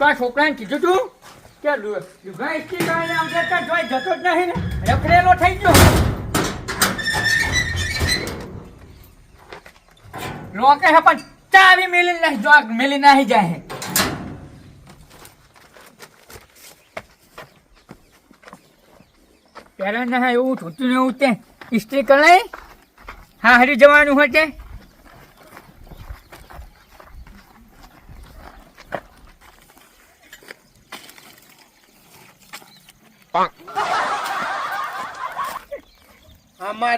તો આ છોકરાને કીધું તું કે લુ- લુગડા ઇસ્ત્રી કરીને આમ જતા જતો જ નહીં ને. રખડેલો થઈ ગયો. લોકે હે, પણ ચાવી મેલી નહીં જો મેલી નહીં જાય પેલા ના એવું થતું ને એવું તે ઇસ્ત્રી કરાય હા, હરી જવાનું હોય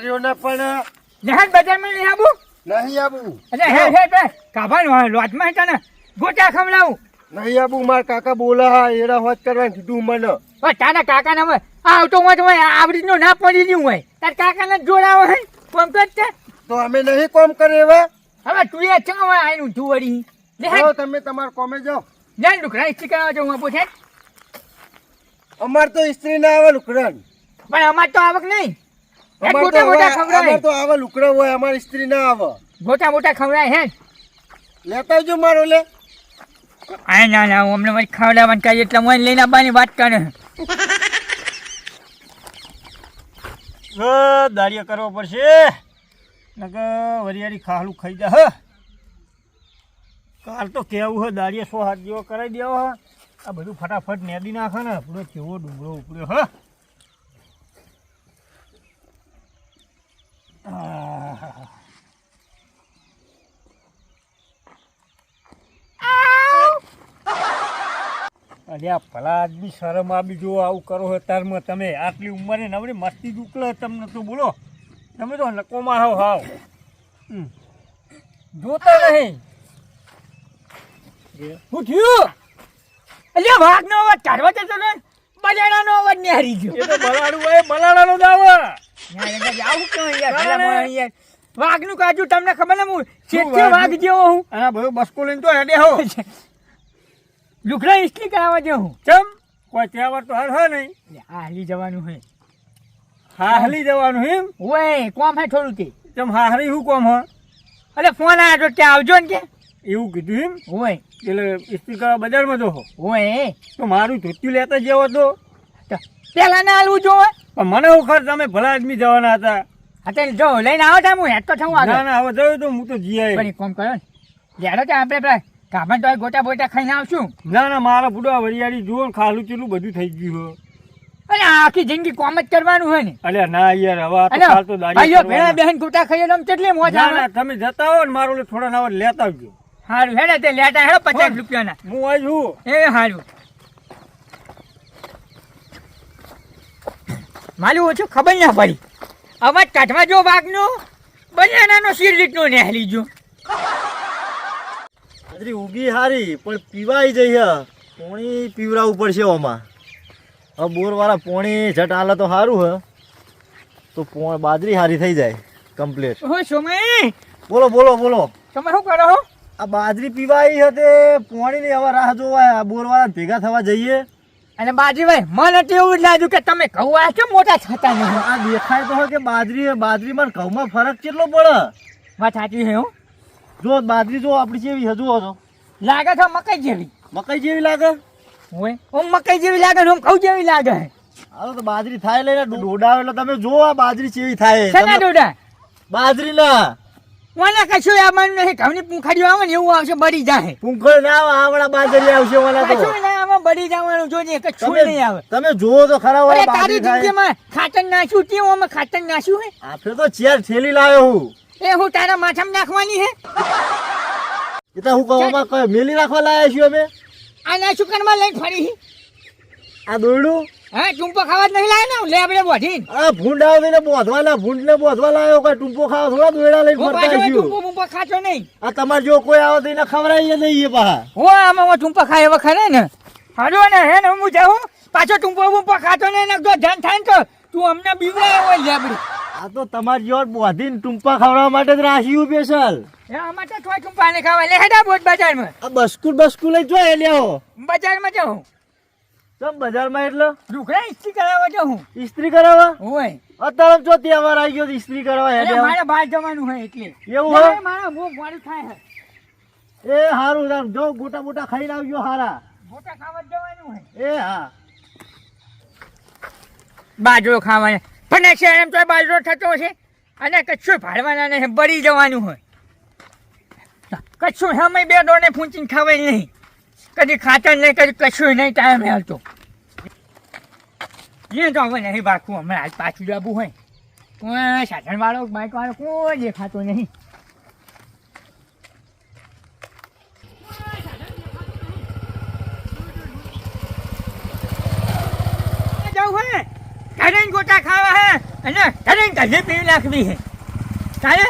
તે અમારીઓને પણ જહાજ બજારમાં નહીં આવું? નહીં આવું. અરે હે હે બે કાભાનો લોટમાં હતા ને ગોટા ખમલાવું નહીં આવું મારા કાકા બોલા હા એરા હોત કરવાનું કીધું મને. ઓ તારા કાકા ના આવતો તો હું તમે આવડી નો ના પડી ગયું હોય. તાર કાકા ને જોડાવો હે કોમ કરતે તો. અમે નહીં કોમ કરે એવા? હવે તું એ ચા હોય આનું વળી. લે જાઓ તમે તમાર કોમે જાઓ. જાન ડુકરા ઇસ્ત્રી કરવા જવું છે? અમાર તો ઇસ્ત્રી ના આવે લુકડાન પણ અમાર તો આવક નહીં. હે મોટા ખવડાય. તો આવે લુકડા હોય અમારી સ્ત્રી ના આવે. મોટા મોટા ખવડાય હે લેતા જો મારો લે. આ ના ના અમને વળી ખવડાવવાનું કાંઈ એટલે મને લઈને આવવાની વાત કરે. દાડિયા કરવો પડશે. નકર વરિયાળી ખાલું ખાઈ જા હ. કાલ તો કેવું હે દાડિયા સો હાથ જેવો કરાવી દેવો હ. આ બધું ફટાફટ નેદી નાખે ને પૂરો કેવો ડુંગળો ઉપડ્યો હ. અલ્યા ભલા આદમી શરમ આવી જો આવું કરો છો તારમાં તમે આટલી ઉંમરે નવરી મસ્તી ઉકલે તમને તો બોલો. તમે તો નકો મારો હાવ. જોતા નહીં. હું થયું? અલ્યા વાઘ નો અવાજ કાઢવા જતો ને બજાડા નો અવાજ ને હારી ગયો. એ તો બલાડું બલાડાનો દાવા આવું. યાર યાર વાઘનું કાજુ તમને ખબર ને હું? શું ચેતે વાઘ જેવો હું. અને બધું બસકો લઈને તો હેડે હો. લુગડા ઇસ્ત્રી કરાવવા જેવો હું? ચમ કોઈ તહેવાર તો હાર હો નહીં. આ હાલી જવાનું હે. હાલી જવાનું એમ? ઓય કોમ હે થોડું તે ચમ હાહરી હું કોમ હ? અરે ફોન આવ્યો તો ત્યાં આવજો ને કે? એવું કીધું એમ? ઓય. એટલે ઇસ્ત્રી કરવા બજારમાં જો હો. ઓય. તો મારું ધોતિયું લેતા જેવો તો. પહેલાં પેલા ના હાલવું જોવે? પણ મને હું ખર તમે ભલા આદમી જવાના હતા? અત્યારે જો લઈને આવો તા હું હેડ તો થવું ના આગળ. ના હવે જોયું તો હું તો જીઆઈ પણ કોમ કર્યો ને. જ્યારે ત્યાં આપણે પેલા કાબન તો ગોટા બોટા ખાઈને આવશું. ના ના મારા બુડા વરિયાળી જુઓ ખાલું ચેટલું બધું થઈ ગયું અને આખી જિંદગી કોમ જ કરવાનું હોય ને. અલ્યા ના યાર હવે આ તો કાલ તો દાઢી ભાઈઓ ભેળા બહેન ગોટા ખાઈએ તો કેટલી મોજ આવે? ના તમે જતા હો ને મારો થોડા નાવા લેતા આવજો. હારું હેડે તે લેતા હેડો પચાસ. રૂપિયાના. હું છું. એ હારું. માલું ઓછું ખબર ના પડી. અવાજ કાઢવા જો વાઘનો? બનાનાનો શીર લીટનો નેહલી જો બાજરી ઉગી હારી પણ પીવાઈ જઈ હા. પોણી પીવરાવું પડશે ઓમાં. હવે બોરવાળા પોણી ઝટ આલે તો સારું હ. તો બાજરી હારી થઈ જાય કમ્પ્લીટ હો સોમય બોલો બોલો બોલો. તમે શું કરો છો? આ બાજરી પીવાઈ હતે પોણીની હવે રાહ જોવાય. આ બોરવાળા ભેગા થવા જઈએ. અને બાજરીભાઈ મને તો એવું જ લાગ્યું કે તમે ઘઉં આ કેમ મોટા થતા નહીં? આ દેખાય તો હોય કે બાજરી બાજરી બાજરીમાં ઘઉંમાં ફરક કેટલો પડે? વાત સાચી છે હું. જો બાજરી જો આપણી જેવી હજુ છો. લાગે છે મકાઈ જેવી. મકાઈ જેવી લાગે? હોય ઓમ મકાઈ જેવી લાગે ઓમ ઘઉં જેવી લાગે. હાલો તો બાજરી થાય લઈને ડોડા એટલે તમે જો આ બાજરી જેવી થાય. શેના ડોડા? બાજરી ના. મને કશું આવવાનું નહીં. ઘઉંની પૂંખાડીઓ આવે ને એવું આવશે બળી જાય. પૂંખડ ના આવે આવડા બાજરી આવશે મને તો. બળી જવાનું જોજે કશું નહીં આવે. તમે જુઓ તો ખરા અરે ઓલા તારી જિંદગીમાં ખાતર નાખ્યું તે ઓમાં ખાતર નાખ્યું હે? આપણે તો ચેર ઠેલી લાવ્યો હું. એ હું તારા માથામાં નાખવાની હે? એ તો હું કહું કઈ મેલી રાખવા લાયા છીએ અમે? આ નાખ્યું કરમાં લઈને ફરી આ દોરડું? હા ટુંપો ખાવા જ નહીં લાવે ને લે આપણે બોધીને આ ભૂંડ આવીને બોધવાના ભૂંડ ને બોધવા લાવ્યો કે ટૂંપો ખાવા થોડા દોરડા લઈને હું ફરતા આવીશું. ચૂંપો બૂંપો ખાતો નહીં. આ તમારે જો કોઈ આવે તો એને ખવડાવીએ નહીં એ પાછા. હો આમાં ચૂંપો ખાય એવા ખરે ને? હાલો ને હે ને હું જાઉં પાછો ટૂંપો બૂંપો ખાતો ને જો ધ્યાન થાય ને તો. તું અમને બીવડાય હોય લેબડી આ તો તમારી જોડ બોધીને ટૂંપા ખવડાવવા માટે જ રાખ્યું સ્પેશિયલ એ આમાં તો થોડા ચૂંપા ને ખાવા લે હેડા બોટ બજારમાં. આ બસ્કુલ બસ્કુલ જ જોઈએ લ્યો બજારમાં જાઉં. ચમ બજારમાં એટલે? રૂખડા ઇસ્ત્રી કરાવવા જાઉં ઇસ્ત્રી કરાવવા? હોય. અત્યારે જો તહેવાર આવી ગયો તો ઇસ્ત્રી કરવા એટલે હેડે મારે બહાર જવાનું હોય એટલે. એવું હોય? મારા બહુ મોડું થાય એ હારું જો ગોટા બોટા ખાઈ લાવજો હારા. ગોટા ખાવા જવાનું હોય. એ હા. બાજરો ખાવાના પણ છે એમ તો બાજરો થતો છે. અને કચ્છું ફાડવાના નહીં, બળી જવાનું હોય. કચ્છું સમય બે દોડે ફૂંચીને ખાવાય નહીં. કદી ખાતર નહીં, કદી કશું નહીં, ટાઈમ હાલતો. એ તો હવે નહીં બાકું હમણાં આજ પાછું જવું હોય. કોઈ સાધન વાળો બાઇક વાળો કોઈ દેખાતો નહીં જવું હે ઘરે ગોટા ખાવા હે અને તને ગધે પીવી નાખવી હે. ચાલે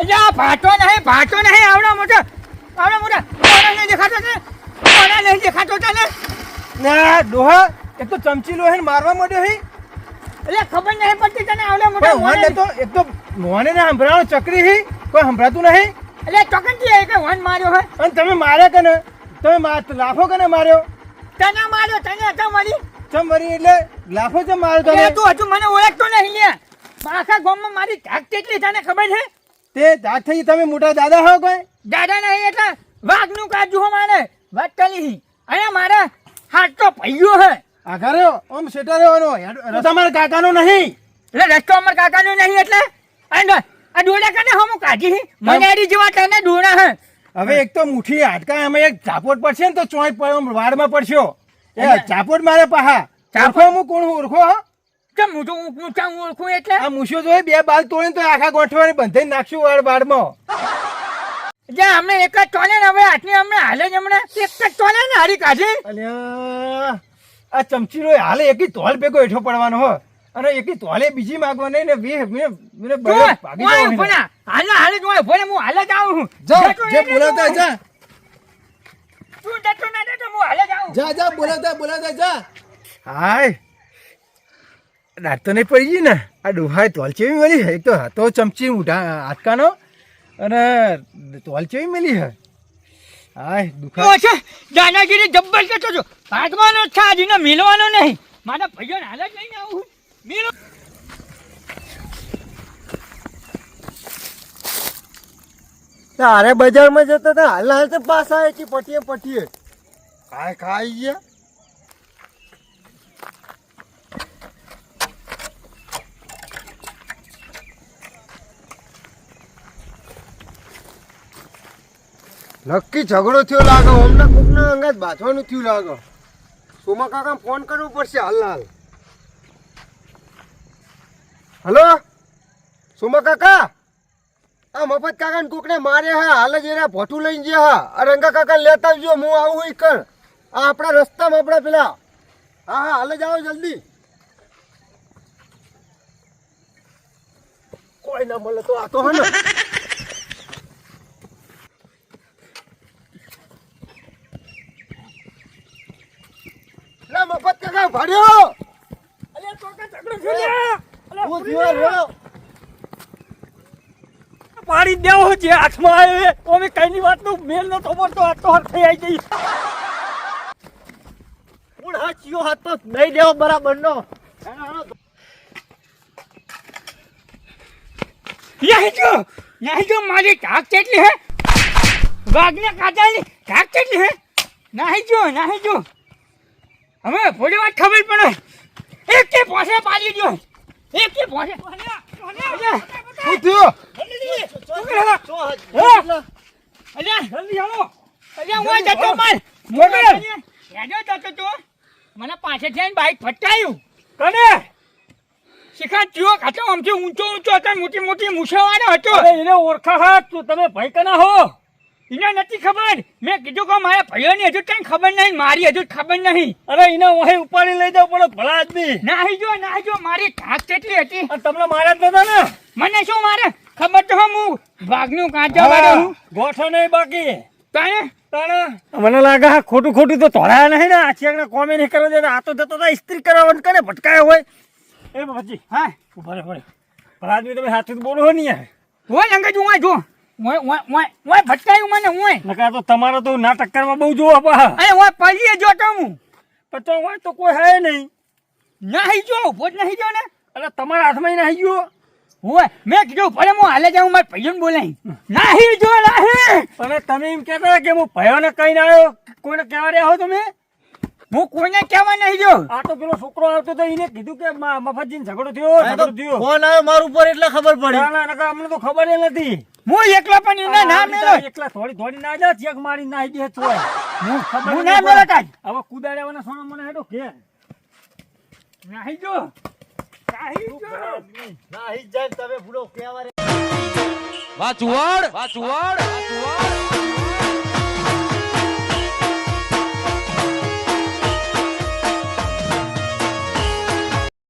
અલ્યા ભાટો નહીં ભાટો નહીં આવડો મોટો આવડો મોટો કોના નહીં દેખાતો છે કોના નહીં દેખાતો તને? ના ડોહા એક તો ચમચી લો હે મારવા માંડ્યો હે. એટલે ખબર નહીં પડતી તને આવડો મોટો વાન તો એક તો મોને ને સંભળાણો ચકરી હી કોઈ સંભળાતું નહીં. એટલે ચોકન કે વન માર્યો હે. અને તમે માર્યા કે ને? તમે લાફો કે ને માર્યો? તને માર્યો તને હતા મરી ચમ વરી એટલે લાફો ચમ માર્યો એટલે તું હજુ મને ઓળખતો નહીં લે. આખા ગામમાં મારી ધાક કેટલી તને ખબર છે? તે ધાક થઈ તમે મોટા દાદા હો કોઈ? દાદા નહીં એટલે વાઘનું કાજુ હો મારે કરી અને મારા હાથ તો પૈયો હે. આઘા રહ્યો ઓમ સેટા રહ્યો તમારા કાકાનો નહીં. એટલે રસ્તો અમર કાકાનો નહીં એટલે. અને આ ડોડા કને હું? કાઢી આડી જેવા તને ડોડા હે. હવે એક તો મુઠ્ઠી હાડકા અમે એક ચાપોટ પડશે ને તો ચોય વાડમાં પડશો. એ ચાપોટ મારે પાહા? ચાપો હું કોણ ઓળખો હો? કેમ હું તો ઊંચા ઓળખું એટલે? આ મૂછો જોઈ બે બાલ તોડીને તો આખા ગોઠવાની બંધાઈ નાખશું વાડ વાડમાં. જે અમે એક જ ચોલે ને હવે આટલી અમને હાલે જ હમણાં એક જ ચોલે ને હારી કાઢી. આ ચમચીનો હાલે એક જ ધોલ ભેગો હેઠો પડવાનો હો. અને એકી તોલે બીજી માંગવા નહીં ને વે મને મને તું બળે ભાગી ઓય જવાનું. હાલે હાલે જ ઓય હું હાલે જ આવું છું. જે બોલાતા બોલાવતા તું. જા. તું ડટો ના ડટો હું હાલે જ આવું. જા જા બોલાવતા બોલાવતા જા. હાય. દાંત તો નહીં પડી ગઈ ને. આ ડોહાય તોલ ચેવી મળી એક તો હતો ચમચી ઉઠા હાથકાનો અને તોલ ચેવી મળી હે હાય દુખા તો છે દાદાગીરી જબ્બર કરતો છો. ભાગવાનો જ છે આજનો મિલવાનો નહીં. મારા ભાઈઓ હાલે જ નહીં આવું. મિલો તારે બજારમાં જતા હતા. હાલ હાલ તો પાસ આવે છે પટીએ પટીએ. ખાય ખાઈ ગયા? નક્કી ઝઘડો થયો લાગે હમણાં કોકના અંગાત બાંધવાનું થયું લાગે. સોમા કાકા ફોન કરવો પડશે હાલ હાલ. હલો? સુમા કાકા? આ મફત કાકાને કોકને મારે હા, હાલ જ એના ભઠું લઈને ગયા હા. આ રંગા કાકા લેતા આવજો, હું આવું હોય કર આ આપણા રસ્તામાં આપણા પેલા. હા હા, હાલ જ આવો જલ્દી. કોઈ ના મળે તો આ તો હે મફત કાકા, ભાડ્યો? હું ચકડો રહ્યો પાડી દેવો જે હાથમાં આવ્યો તો અમે કઈની વાતનું મેલ નતો પડતો આ તો થઈ આવી ગઈ. પણ હા ચિયો હાથ તો નહીં દેવો બરાબર નો. નહીં જો નહીં જો મારી ધાક કેટલી હે? વાઘને કાઢાની ઢાક કેટલી હે? નાહી જો નહીં જો. હવે થોડી વાત ખબર પડે. એક કે પોસે પાડી દો એક કે પોસે શું થયું અલ્યા. જલ્દી અલ્યા હું જતો માર. હેડો જતો તો. મને પાછળ થઈને બાઈક ફટકાયું. કને? શિખા ચિયો ખાતો આમથી ઊંચો ઊંચો હતો મોટી મોટી મૂછાવાળો હતો. એને ઓળખા હા તું. તમે ભાઈ કના હો. એને નથી ખબર? મેં કીધું કે મારા ભાઈઓની હજુ કઈ ખબર નહીં મારી હજુ ખબર નહીં. અરે એને વહી ઉપાડી લઈ જાવ પડે ભલા આદમી. ના જો ના જો મારી ધાક કેટલી હતી? તમને મારા જ ને? મને શું મારે? ખબર તો હું. ભાગનું કાંચા વાળો હા, ગોઠો નહીં બાકી. તાણે? મને લાગે ખોટું ખોટું તો તોડાયા નહીં ને. આગળ કોમે નહીં કરવા દે આ તો જતો હતા ઇસ્ત્રી કરવા બંધ કરે ભટકાયો હોય. એ પછી હા. ભલે ભલે. ભલા આદમી તમે હાથે બોલો નહીં યાર. હોય અંગે જો જો. ઓય ભટકાયું મને ઓય. નકા તો તમારો તો નાટક કરવા બહુ જોવા પા અરે ઓય પડીએ જો હું પણ તો કોઈ હે નહીં. નાહી જો ભોજ નહીં જો ને. એટલે તમારા હાથમાં નહીં ગયો? હોય મેં કીધું ભલે હું હાલે જાઉં મારે ભાઈઓને બોલાવી નાહી જો નાહી. અને તમે એમ કહેતા કે હું ભયોને કહીને આવ્યો? કોઈને કહેવા રહ્યા હો તમે? હું કોઈને કહેવા નહીં જો આ તો પેલો છોકરો આવતો તો એને કીધું કે મફતજી મફતજીને ઝઘડો થયો ઝઘડો થયો. ફોન આવ્યો મારું ઉપર એટલે ખબર પડી. ના, ના, નકર અમને તો ખબર એ નથી. હું એકલા પણ એને ના મેલો એકલા થોડી થોડી ના જા ચેક મારી ના દે ખબર હું નહીં ના મેલો કાંઈ. હવે કુદાડ્યાવાના સોના મને હેડો કે. નાહી જો. નાહી જો. ના, ઈ જાય તમે ભૂલો કેવા રે. વાચુવાડ. વાચુવાડ. વાચુવાડ.